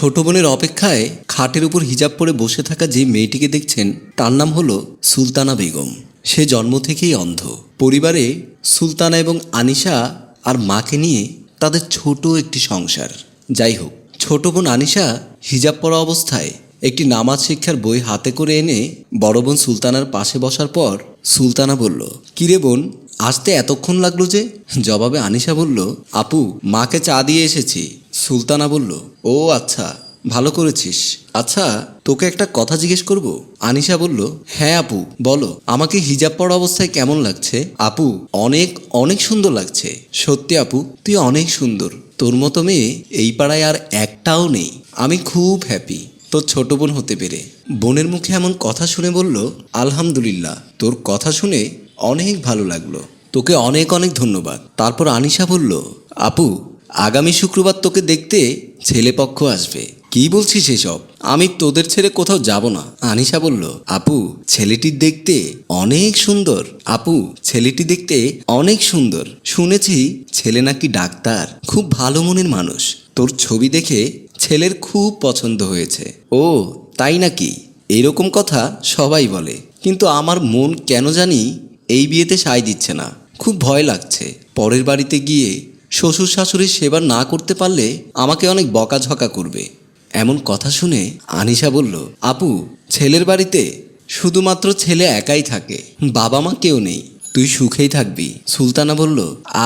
ছোট বোনের অপেক্ষায় খাটের উপর হিজাব পরে বসে থাকা যে মেয়েটিকে দেখছেন, তার নাম হলো সুলতানা বেগম। সে জন্ম থেকেই অন্ধ। পরিবারে সুলতানা এবং আনিশা আর মাকে নিয়ে তাদের ছোট একটি সংসার। যাই হোক, ছোট বোন আনিশা হিজাব পরা অবস্থায় একটি নামাজ শিক্ষার বই হাতে করে এনে বড় বোন সুলতানার পাশে বসার পর সুলতানা বলল, কিরে বোন আসতে এতক্ষণ লাগল যে? জবাবে আনিশা বলল, আপু, মাকে চা দিয়ে এসেছি। সুলতানা বলল, ও আচ্ছা ভালো করেছিস। আচ্ছা তোকে একটা কথা জিজ্ঞেস করব? আনিশা বলল হ্যাঁ আপু, বলো, আমাকে হিজাব পরা অবস্থায় কেমন লাগছে? আপু, অনেক অনেক সুন্দর লাগছে। সত্যি আপু, তুই অনেক সুন্দর। তোর মতো মেয়ে এই পাড়ায় আর একটাও নেই। আমি খুব হ্যাপি তোর ছোট বোন হতে পেরে। বোনের মুখে এমন কথা শুনে বলল, আলহামদুলিল্লাহ, তোর কথা শুনে অনেক ভালো লাগল। তোকে অনেক অনেক ধন্যবাদ। তারপর আনিশা বলল, আপু, আগামী শুক্রবার তোকে দেখতে ছেলেপক্ষ আসবে। কি বলছিস এসব? আমি তোদের ছেড়ে কোথাও যাব না। আনিশা বলল, আপু, ছেলেটি দেখতে অনেক সুন্দর। আপু, ছেলেটি দেখতে অনেক সুন্দর। শুনেছি ছেলে নাকি ডাক্তার। খুব ভালো মনের মানুষ। তোর ছবি দেখে ছেলের খুব পছন্দ হয়েছে। ও, তাই নাকি? এরকম কথা সবাই বলে। কিন্তু আমার মন কেন জানি এই বিয়েতে সায় দিচ্ছে না। খুব ভয় লাগছে। পরের বাড়িতে গিয়ে শ্বশুর শাশুড়ির সেবা না করতে পারলে আমাকে অনেক বকাঝকা করবে। এমন কথা শুনে আনিশা বলল, আপু, ছেলের বাড়িতে শুধুমাত্র ছেলে একাই থাকে। বাবা মা কেউ নেই। তুই সুখেই থাকবি। সুলতানা বলল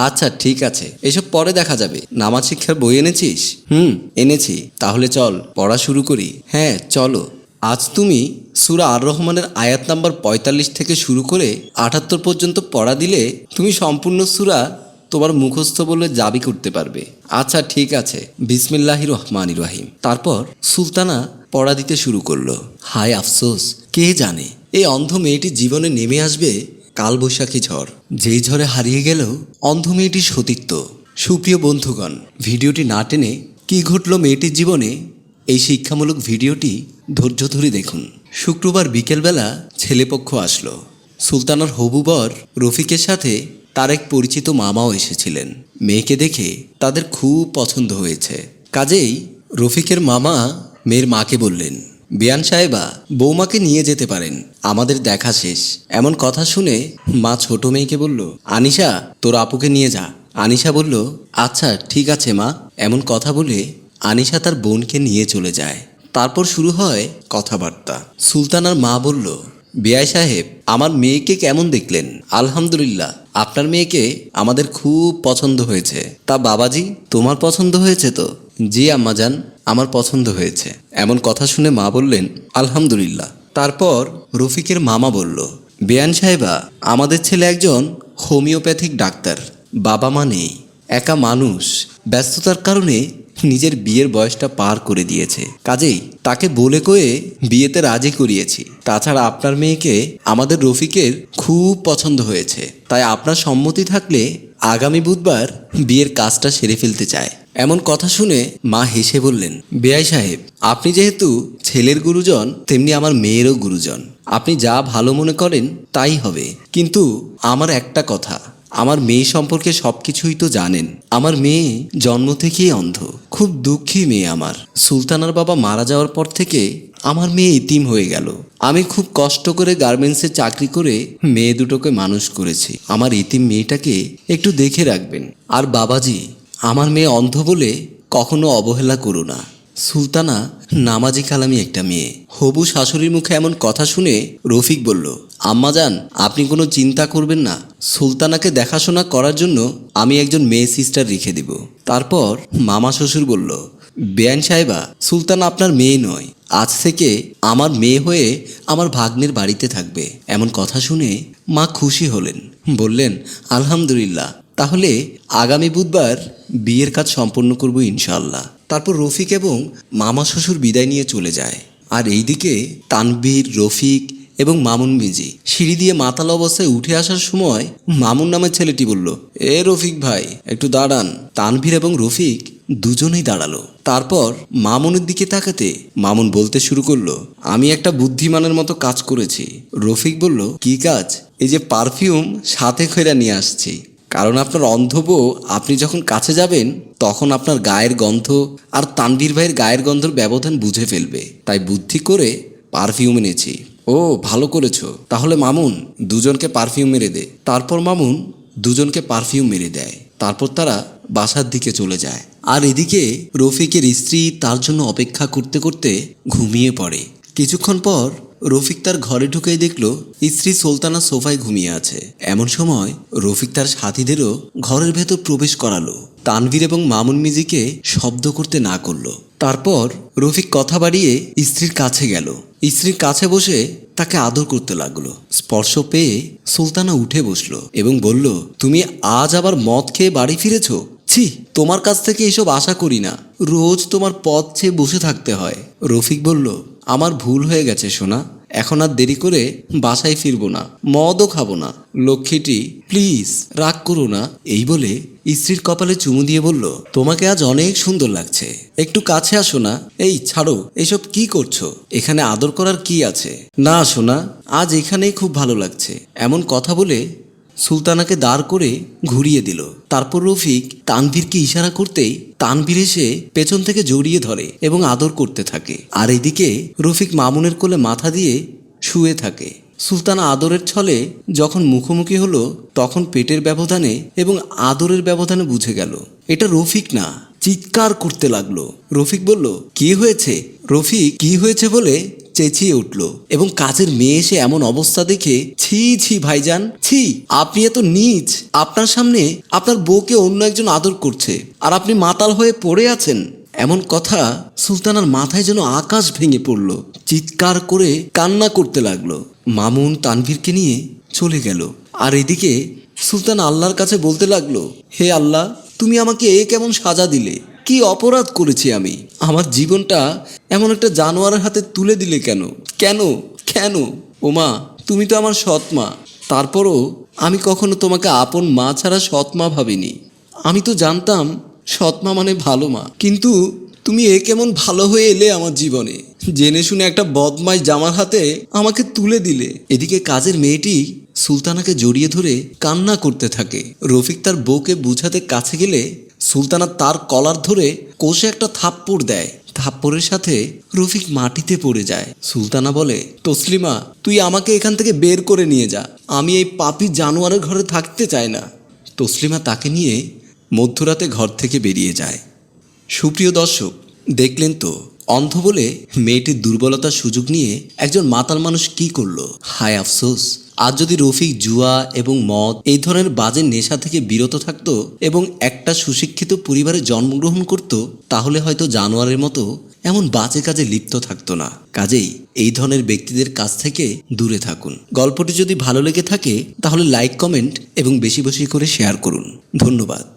আচ্ছা ঠিক আছে, এসব পরে দেখা যাবে। নামাজ শিক্ষার বই এনেছিস? হুম, এনেছি। তাহলে চল, পড়া শুরু করি। হ্যাঁ চলো। আজ তুমি সুরা আর রহমানের আয়াত নাম্বার পঁয়তাল্লিশ থেকে শুরু করে আটাত্তর পর্যন্ত পড়া দিলে তুমি সম্পূর্ণ সুরা তোমার মুখস্থ বলে দাবি করতে পারবে। আচ্ছা ঠিক আছে। বিসমিল্লাহি রহমান রাহিম। তারপর সুলতানা পড়া দিতে শুরু করল। হায় আফসোস, কে জানে, এই অন্ধ মেয়েটি জীবনে নেমে আসবে কালবৈশাখী ঝড়। যেই ঝড়ে হারিয়ে গেল অন্ধ মেয়েটির সতীত্ব সুপ্রিয় বন্ধুগণ, ভিডিওটি না টেনে কী ঘটলো মেয়েটির জীবনে? এই শিক্ষামূলক ভিডিওটি ধৈর্য ধরে দেখুন। শুক্রবার বিকেলবেলা ছেলেপক্ষ আসলো। সুলতানার হবু বর রফিকের সাথে তার এক পরিচিত মামাও এসেছিলেন। মেয়েকে দেখে তাদের খুব পছন্দ হয়েছে। কাজেই রফিকের মামা মেয়ের মাকে বললেন বিয়ান সাহেবা, বৌমাকে নিয়ে যেতে পারেন। আমাদের দেখা শেষ। এমন কথা শুনে মা ছোট মেয়েকে বলল, আনিশা, তোর আপুকে নিয়ে যা। আনিশা বলল আচ্ছা ঠিক আছে মা। এমন কথা বলে আনিশা তার বোনকে নিয়ে চলে যায়। তারপর শুরু হয় কথাবার্তা। সুলতানার মা বলল, বিয়াই সাহেব, আমার মেয়েকে কেমন দেখলেন? আলহামদুলিল্লাহ, আপনার মেয়েকে আমাদের খুব পছন্দ হয়েছে। তা বাবাজি, তোমার পছন্দ হয়েছে তো? জি, আম্মাজান। আমার পছন্দ হয়েছে। এমন কথা শুনে মা বললেন, আলহামদুলিল্লাহ। তারপর রফিকের মামা বলল, বেয়ান সাহেবা, আমাদের ছেলে একজন হোমিওপ্যাথিক ডাক্তার। বাবা মা নেই, একা মানুষ। ব্যস্ততার কারণে নিজের বিয়ের বয়সটা পার করে দিয়েছে। কাজেই তাকে বলে কয়ে বিয়েতে রাজি করিয়েছি। তাছাড়া আপনার মেয়েকে আমাদের রফিকের খুব পছন্দ হয়েছে। তাই আপনার সম্মতি থাকলে আগামী বুধবার বিয়ের কাজটা সেরে ফেলতে চায়। এমন কথা শুনে মা হেসে বললেন, বেয়াই সাহেব, আপনি যেহেতু ছেলের গুরুজন, তেমনি আমার মেয়েরও গুরুজন। আপনি যা ভালো মনে করেন, তাই হবে। কিন্তু আমার একটা কথা, আমার মেয়ে সম্পর্কে সব কিছুই তো জানেন। আমার মেয়ে জন্ম থেকেই অন্ধ, খুব দুঃখী মেয়ে আমার। সুলতানার বাবা মারা যাওয়ার পর থেকে আমার মেয়ে ইতিম হয়ে গেল। আমি খুব কষ্ট করে গার্মেন্টসে চাকরি করে মেয়ে দুটোকে মানুষ করেছি। আমার ইতিম মেয়েটাকে একটু দেখে রাখবেন। আর বাবাজি আমার মেয়ে অন্ধ বলে কখনো অবহেলা করো না। সুলতানা, নামাজি কালামি একটা মেয়ে। হবু শাশুড়ির মুখে এমন কথা শুনে রফিক বলল, আম্মা যান, আপনি কোনো চিন্তা করবেন না। সুলতানাকে দেখাশোনা করার জন্য আমি একজন মেয়ে সিস্টার রেখে দেব। তারপর মামা শ্বশুর বলল বেয়ান সাহেবা, সুলতান আপনার মেয়ে নয়। আজ থেকে আমার মেয়ে হয়ে আমার ভাগ্নের বাড়িতে থাকবে। এমন কথা শুনে মা খুশি হলেন। বললেন, আলহামদুলিল্লাহ। তাহলে আগামী বুধবার বিয়ের কাজ সম্পন্ন করব ইনশাল্লাহ তারপর রফিক এবং মামা শ্বশুর বিদায় নিয়ে চলে যায়। আর এইদিকে তানবীর রফিক এবং মামুন মিজি সিঁড়ি দিয়ে মাতাল অবস্থায় উঠে আসার সময় মামুন নামের ছেলেটি বলল, এ রফিক ভাই, একটু দাঁড়ান। তানভীর এবং রফিক দুজনেই দাঁড়াল। তারপর মামুনের দিকে তাকাতে মামুন বলতে শুরু করল, আমি একটা বুদ্ধিমানের মতো কাজ করেছি। রফিক বলল, কি কাজ? এই যে পারফিউম সাথে খৈরা নিয়ে আসছি। কারণ আপনার অন্ধ বউ আপনি যখন কাছে যাবেন, তখন আপনার গায়ের গন্ধ আর তানভীর ভাইয়ের গায়ের গন্ধর ব্যবধান বুঝে ফেলবে। তাই বুদ্ধি করে পারফিউম এনেছি। ও, ভালো করেছ। তাহলে মামুন, দুজনকে পারফিউম মেরে দে। তারপর মামুন দুজনকে পারফিউম মেরে দেয়। তারপর তারা বাসার দিকে চলে যায়। আর এদিকে রফিকের স্ত্রী তার জন্য অপেক্ষা করতে করতে ঘুমিয়ে পড়ে। কিছুক্ষণ পর রফিক তার ঘরে ঢুকেই দেখল স্ত্রী সুলতানা সোফায় ঘুমিয়ে আছে। এমন সময় রফিক তার সাথীদেরও ঘরের ভেতর প্রবেশ করালো। তানভীর এবং মামুন মিজিকে শব্দ করতে না করল। তারপর রফিক কথা বাড়িয়ে স্ত্রীর কাছে গেল। স্ত্রীর কাছে বসে তাকে আদর করতে লাগল। স্পর্শ পেয়ে সুলতানা উঠে বসল এবং বলল, তুমি আজ আবার মদ খেয়ে বাড়ি ফিরেছো? ছি, তোমার কাছ থেকে এসব আশা করি না। রোজ তোমার পথ চেয়ে বসে থাকতে হয়। রফিক বলল আমার ভুল হয়ে গেছে, সোনা। এখন আর দেরি করে বাসায় ফিরবো না, মদও খাব না। লক্ষ্মীটি, প্লিজ, রাগ করো না। এই বলে স্ত্রীর কপালে চুমু দিয়ে বলল, তোমাকে আজ অনেক সুন্দর লাগছে। একটু কাছে আসো না। এই, ছাড়ো, এসব কি করছ? এখানে আদর করার কি আছে? না, সোনা, আজ এখানেই খুব ভালো লাগছে। এমন কথা বলে সুলতানাকে দাঁড় করে ঘুরিয়ে দিল। তারপর রফিক তানভীরকে ইশারা করতেই তানভীর এসে পেছন থেকে জড়িয়ে ধরে এবং আদর করতে থাকে। আর এদিকে রফিক মামুনের কোলে মাথা দিয়ে শুয়ে থাকে। সুলতানা আদরের ছলে যখন মুখোমুখি হলো, তখন পেটের ব্যবধানে এবং আদরের ব্যবধানে বুঝে গেল, এটা রফিক না, চিৎকার করতে লাগল। রফিক বলল, কি হয়েছে? রফিক, কি হয়েছে বলে চেঁচিয়ে উঠল এবং কাজের মেয়ে এসে এমন অবস্থা দেখে, ছি ছি, ভাইজান, ছি, আপনি এত নীচ, আপনার সামনে আপনার বউকে অন্য একজন আদর করছে আর আপনি মাতাল হয়ে পড়ে আছেন। এমন কথা সুলতানার মাথায় যেন আকাশ ভেঙে পড়ল, চিৎকার করে কান্না করতে লাগল। মামুন তানভীরকে নিয়ে চলে গেল আর এদিকে সুলতান আল্লাহর কাছে বলতে লাগল, হে আল্লাহ, তুমি আমাকে এ কেমন সাজা দিলে? কি অপরাধ করেছি আমি? আমার জীবনটা এমন একটা জানোয়ারের হাতে তুলে দিলে কেন? কেন? কেন? ওমা তুমি তো আমার সৎ মা। তারপরও আমি কখনো তোমাকে আপন মা ছাড়া সৎ মা ভাবিনি। আমি তো জানতাম সৎ মা মানে ভালো মা। কিন্তু তুমি এ কেমন ভালো হয়ে এলে আমার জীবনে? জেনে শুনে একটা বদমাই জামার হাতে আমাকে তুলে দিলে। এদিকে কাজের মেয়েটি সুলতানাকে জড়িয়ে ধরে কান্না করতে থাকে। রফিক তার বউকে বুঝাতে কাছে গেলে সুলতানা তার কলার ধরে কোষে একটা থাপ্পড় দেয়। থাপ্পড়ের সাথে রফিক মাটিতে পড়ে যায়। সুলতানা বলে, তসলিমা, তুই আমাকে এখান থেকে বের করে নিয়ে যা। আমি এই পাপি জানোয়ারের ঘরে থাকতে চাই না। তসলিমা তাকে নিয়ে মধ্যরাতে ঘর থেকে বেরিয়ে যায়। সুপ্রিয় দর্শক, দেখলেন তো, অন্ধ বলে মেয়েটির দুর্বলতার সুযোগ নিয়ে একজন মাতাল মানুষ কি করল? হায় আফসোস! আজ যদি রফিক, জুয়া এবং মদ এই ধরনের বাজে নেশা থেকে বিরত থাকত এবং একটা সুশিক্ষিত পরিবারে জন্মগ্রহণ করত, তাহলে হয়তো জানোয়ারের মতো এমন বাজে কাজে লিপ্ত থাকতো না। কাজেই এই ধরনের ব্যক্তিদের কাছ থেকে দূরে থাকুন। গল্পটি যদি ভালো লেগে থাকে, তাহলে লাইক কমেন্ট এবং বেশি বেশি করে শেয়ার করুন। ধন্যবাদ।